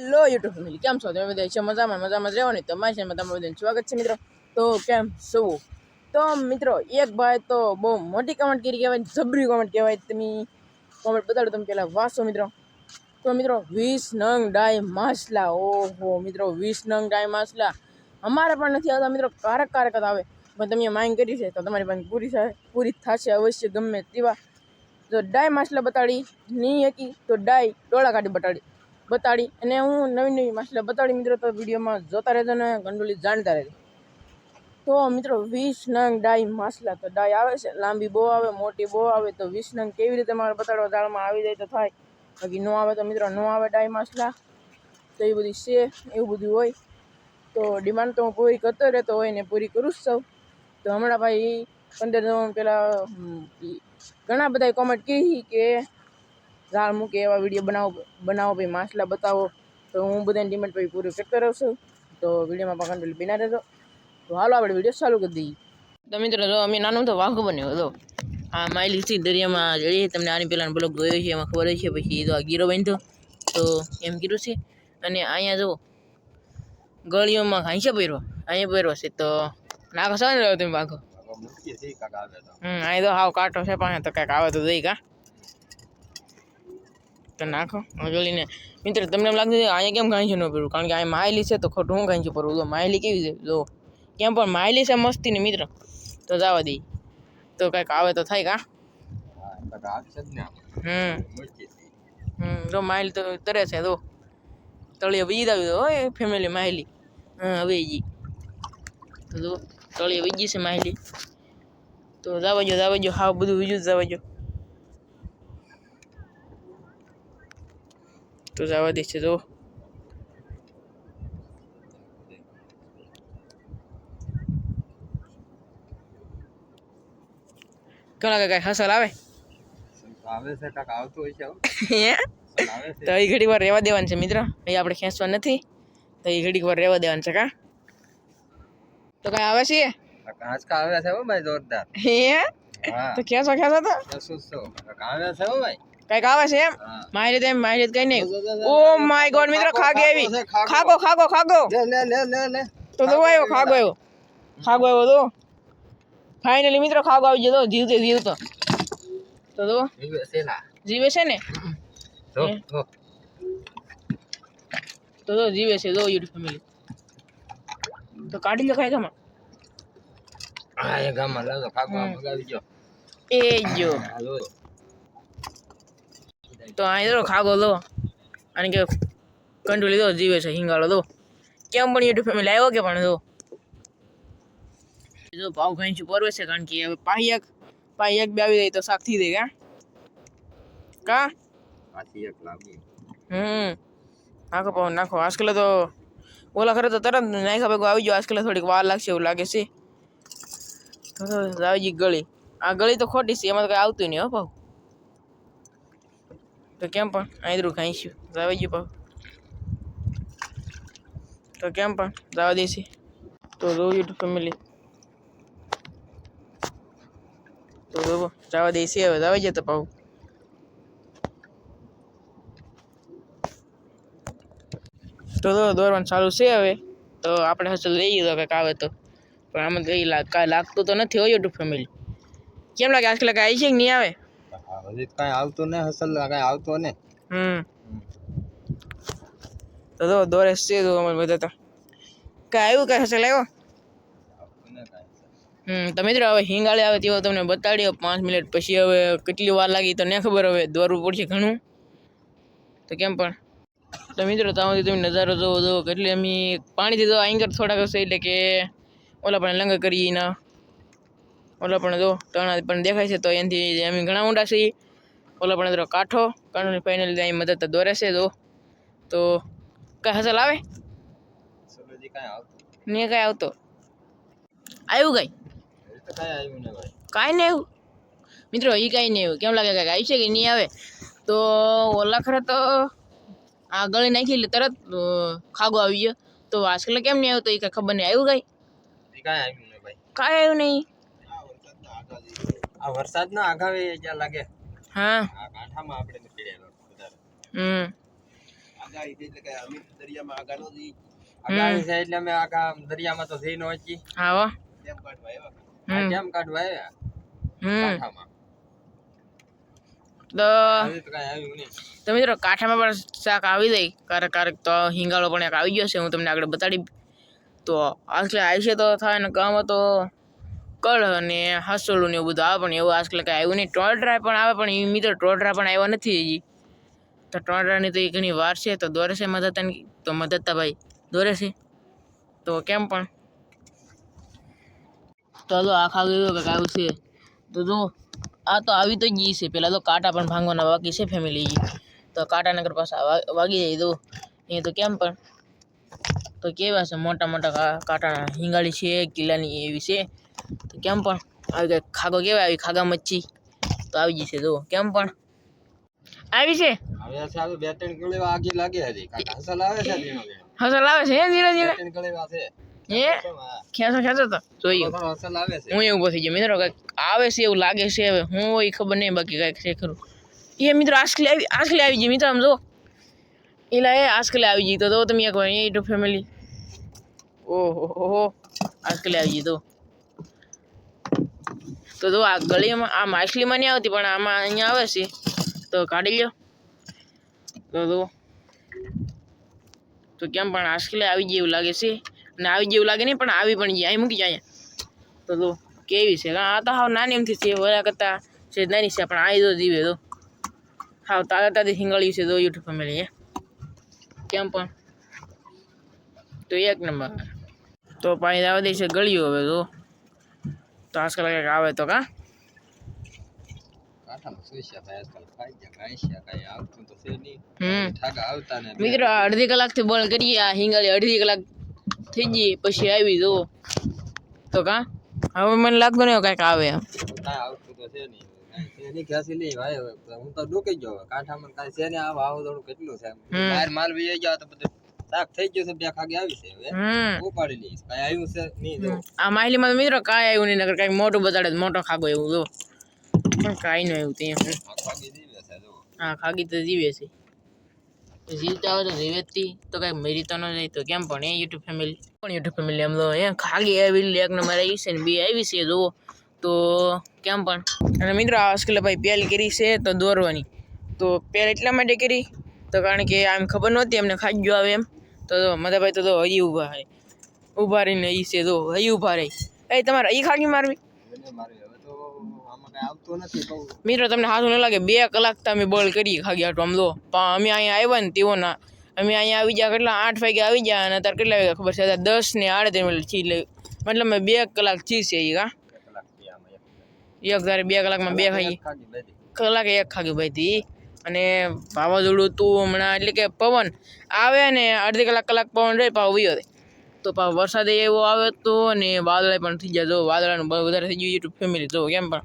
hello YouTube family કેમ છો તમે બધા છે મજામાં મજામાં રહેવાની તો મારી છે તમારું બધાને સ્વાગત છે મિત્રો તો કેમ શું તો મિત્રો એક ભાઈ તો બહુ મોટી કમેન્ટ કરી કહેવાય જબરી કમેન્ટ કહેવાય તમે કોમેન્ટ બતાડો તમે પહેલાં વાંચો મિત્રો તો મિત્રો વીસ નંગ ડાય માછલા ઓહો મિત્રો વીસ નંગ ડાય માસલા અમારે પણ નથી આવતા મિત્રો કારક કારક જ આવે પણ તમે માંગ કરી છે તો તમારી પાસે પૂરી થાય પૂરી થશે અવશ્ય ગમે તેવા જો ડાય માસલા બતાડી નહીં હકી તો ડાય ડોળા કાઢી બતાડી બતાડી અને હું નવી નવી માછલી બતાડી મિત્રો તો વિડીયોમાં જોતા રહેજો ને ગંડોલી જાણતા રહેજો તો મિત્રો વીસ નંગ ડાય માછલા તો ડાય આવે છે લાંબી બહુ આવે મોટી બહુ આવે તો વીસ નંગ કેવી રીતે મારે બતાડવા દાળમાં આવી જાય તો થાય બાકી ન આવે તો મિત્રો ન આવે ડાય માછલા તો એ બધી છે એવું બધું હોય તો ડિમાન્ડ તો હું પૂરી કરતો રહેતો હોય ને પૂરી કરું જ સૌ તો હમણાં ભાઈ પંદર પહેલાં ઘણા બધા કોમેન્ટ કહી કે ઝાડ મૂકે એવા વિડીયો બનાવો બનાવો ભાઈ માછલા બતાવો તો હું બધાની ડિમાન્ડ પછી પૂરી ફેક્ટ કરાવું છું તો વિડીયોમાં પણ કંટ્રોલ બિના રહેજો તો હાલો આપણે વિડીયો ચાલુ કરી દઈએ તો મિત્રો જો અમે નાનો તો વાઘો બન્યો હતો આ માયલી હતી દરિયામાં જઈએ તમને આની પહેલાંનો બ્લોક ગયો છે એમાં ખબર છે પછી તો આ ગીરો બાંધ્યો તો એમ કીધું છે અને અહીંયા જો ગળીઓમાં ઘાંસે પહેરો અહીંયા પહેરો છે તો નાખો છો ને તમે વાઘો હમ અહીં તો હાવ કાંટો છે પણ તો કંઈક આવે તો દઈ કા નાખો અગલીને મિત્રો તમને લાગતું હૈ આયા કેમ કાંછો ન પરું કારણ કે આ માયલી છે તો ખોડું કાંછો પરું જો માયલી કેવી છે જો કેમ પર માયલી છે મસ્તી ની મિત્રો તો જવા દે તો કાયક આવે તો થાય કા બકા આજ છે ને હમ જો માયલ તો તરે છે જો તળિયે વીજ આવી જો ઓય ફેમેલી માયલી હા હવે ઈ તો જો તળિયે વીજી છે માયલી તો જવાજો જવાજો હા બધું વીજી જવાજો તો જવા દે છે જો કોલા કે ગાય હસવા લાવે આવે છે કાક આવતું હશે હો હે તો એ ઘડીવાર રેવા દેવાનું છે મિત્રો એ આપણે ખેંચવા નથી તો એ ઘડીકવાર રેવા દેવાનું છે કા તો કાય આવે છે કા કાજ કા આવે છે હો બાય જોરદાર હે તો કેસા કેસા તો સસતો કા આવે છે હો ભાઈ કઈક આવે છે એમ મારી રીતે મારી રીતે કઈ નહીં ઓ માય ગોડ મિત્ર ખાગે આવી ખાગો ખાગો ખાગો તો તો આવ્યો ખાગો આવ્યો ખાગો આવ્યો તો ફાઇનલી મિત્રો ખાગો આવી ગયો જીવતો જીવતો તો તો જીવે છે ને તો તો જીવે છે જો યુટ્યુબ ફેમિલી તો કાઢી લે ખાય ગામાં હા ગામમાં લાવો ખાગો મગાવી ગયો એ જો तो आई खा लो आने के कंट्रोल दो जीवे हिंगा दो केम यूट्यूब फैमिल आयो के पाने दो जो पाव खाई चुप पर वैसे कारण कि अब पाही एक पाही एक ब्यावी गई तो साख थी देगा का पाही एक लाभी हम्म ना को पाव ना को आजकल तो बोला करे तो तरह नहीं खबर को आवी जो आजकल थोड़ी वार लग चाहिए लगे से तो तो जी गली आ गली तो खोटी सी मत का आउट नहीं हो पाव તો કેમ પણ આદુર ખાંસી જાવ જજો તો કેમ પણ જવા દે છે તો રો યુટ્યુબ ફેમિલી તો જો જવા દે છે હવે જાવી જ તો પાવ તો દોર વાન ચાલુ છે હવે તો આપણે હસ લેઈએ કે આવે તો પણ આમ દેલા કાય લાગતો તો નથી ઓ યુટ્યુબ ફેમિલી કેમ લાગે આ સ્કલે ગઈ છે કે ન્યા આવે હજી કાંઈ આવતું ને હસલ કાંઈ આવતું ને હમ તો તો દોરે છે તો અમે બધા તો કઈ આવ્યું કાંઈ હસલ આવ્યો હમ તો મિત્રો હવે હિંગાળી આવે તેવો તમને બતાડ્યો પાંચ મિનિટ પછી હવે કેટલી વાર લાગી તો ને ખબર હવે દોરવું પડશે ઘણું તો કેમ પણ તો મિત્રો ત્યાંથી તમે નજારો જોવો જોવો એટલે અમે પાણીથી તો આંગર થોડાક હશે એટલે કે ઓલા પણ લંગ કરીને ઓલા પણ જો તણા પણ દેખાય છે તો એનાથી અમે ઘણા ઊંડા છીએ ઓલા પણ જો કાંઠો કાંઠોની ફાઇનલ અહીં મદદ દોરે છે જો તો કઈ હસલ આવે નહીં કઈ આવતો આવ્યું કઈ કાંઈ નહીં આવ્યું મિત્રો એ કાંઈ નહીં આવ્યું કેમ લાગે કાંઈ આવ્યું છે કે નહીં આવે તો ઓલા ખરે તો આ ગળી નાખી એટલે તરત ખાગો આવી ગયો તો વાસકલા કેમ નહીં આવ્યું તો એ કાંઈ ખબર નહીં આવ્યું કાંઈ કાંઈ આવ્યું નહીં કાંઈ આવ્યું નહીં અવરસાદ ના આગાવે જ્યા લાગે હા આ કાઠા માં આપણે કિરેલો હમ હા આ જેલે કે અમિત દરિયા માં આગાનો દી આગાની સાઈડ લેમે આગા દરિયા માં તો જઈ નો હોકી હા હો કેમ કાઢવા આયા કેમ કાઢવા આયા કાઠા માં તો તમે તો કાઠા માં વરસાદ આવી જાય કારણ કે તો હિંગાળો પણ એક આવી ગયો છે હું તમને આગળ બતાડી તો આખલે આવશે તો થાય ને કામ તો કોલો ને હસલો ની બધું આ પણ એવું આસકલ કે આવ્યું ની ટોળરા પણ આવે પણ ઈ મિતર ટોળરા પણ આવ્યો નથી હજી તો ટોળરા ની તો એક ની વાર છે તો દોરે છે મદદ તા ને તો મદદ તા ભાઈ દોરે છે તો કેમ પણ ચલો આખા ગયો કે આવ છે તો જો આ તો આવી તો ઈ છે પેલા તો કાટા પણ ભાંગવાના બાકી છે ફેમિલી તો કાટા ને કર પાછા વાગી જઈ દો ને તો કેમ પણ તો કેવા છે મોટા મોટા કાટા હિંગાળી છે કીલા ની આવી છે કેમ પણ આવી ગાય ખાગો કેવા આવી ખાગા મચ્છી તો આવી ગઈ છે જો કેમ પણ આવી છે હવે સારું બે ત્રણ કિલો આવી લાગે હજી કાકા હસલ આવે છે હસલ આવે છે હે ધીરે ધીરે બે ત્રણ ગળવા છે હે ખ્યા સો ખજા તો તો હસલ આવે છે હું એ ઊભો થઈ ગયો મિત્રો કાય આવે છે એવું લાગે છે હું હોય ખબર નહી બાકી કાય છે ખરું એ મિત્રો આજખલી આવી આજખલી આવી ગઈ મિત્રો આમ જો એલા એ આજખલી આવી ગઈ તો તો તમે એક વાર યે ટુ ફેમિલી ઓ હો હો આજખલી આવી ગઈ તો તો જો આ ગળીમાં આ માછલીમાં નહીં આવતી પણ આમાં અહીંયા આવે છે તો કાઢી લો તો જુઓ તો કેમ પણ આશકીલે આવી જેવું લાગે છે અને આવી જેવું લાગે નહીં પણ આવી પણ જાય મૂકી જાય તો જો કેવી છે આ તો હાવ નાની એમથી છે વરા કરતાં છે નાની છે પણ આવી જો જીવે તો હાવ તાજા તાજી સિંગળ્યું છે તો યુટ્યુબ ફેમિલી કેમ પણ તો એક નંબર તો પાણી દાવા દે છે ગળ્યું હવે તો तो आजकाल काय गाव येतो का મિત્રો અડધી કલાકથી બોલ કરીએ આ હિંગાળી અડધી કલાક થઈ ગઈ પછી આવી જો તો કા હવે મને લાગતું નહીં કાંઈક આવે એમ હું તો ડૂકી ગયો કાંઠામાં કાંઈ છે ને આ ભાવ થોડું કેટલું છે બહાર માલ વી જાય તો બધું લાક થઈ ગયો છે બે ખાગે આવી છે હવે ઓ પાડી લીસ કાય આવી છે ની આ માહિલે મન મિત્રો કાય આવી નઈ નકર કાઈ મોટો બતાડે મોટો ખાબો એવું જો પણ કાઈ ન હોય તો અહીંયા ખાગે દે છે હા ખાગે તો જીવે છે જીલતા આવે તો જીવેતી તો કાઈ મેરી તોનો નઈ તો કેમ પણ એ યુટ્યુબ ફેમિલી પણ યુટ્યુબ ફેમિલી આમ જો અહીં ખાગે આવી લેક ને મારા ઈસન બી આવી છે જો તો કેમ પણ એટલે મિત્રો આ સ્કલે ભાઈ પેલ કરી છે તો દોરવાની તો પેર એટલા માંડે કરી તો કારણ કે આમ ખબર ન હતી એમને ખાજ્યો આવે એમ તો અમારભાઈ તો તો હજી ઉભા હૈ ઉભારીને ઈ છે જો હય ઉભા રહી એ તમારા ઈ ખાગી મારવી મારવી હવે તો અમામે આવતો નથી મિરો તમને સાધુ ન લાગે 2 કલાક તમે બળ કરી ખાગી આટો આમ લો પણ અમે અહીં આયા નતી ઓના અમે અહીં આવી ગયા કેટલા 8 વાગે આવી ગયા નેતર કેટલા વાગે ખબર છે 10 ને 8 દમેલી ચી લે મતલબ મે 2 કલાક થી છે ઈ હા 2 કલાક થી આમાં યે 1:00 2 કલાકમાં બે વાગે ખાગી લેતી કલાક એક ખાગી ભાઈ થી અને વાવાઝોડું તું હમણાં એટલે કે પવન આવે ને અડધી કલાક કલાક પવન રહે પાવ વયો રહે તો પાવ વરસાદ એવો આવ્યો હતો અને વાદળા પણ થઈ ગયા જો વાદળાનું વધારે થઈ ગયું યુટ્યુબ ફેમિલી જો કેમ પણ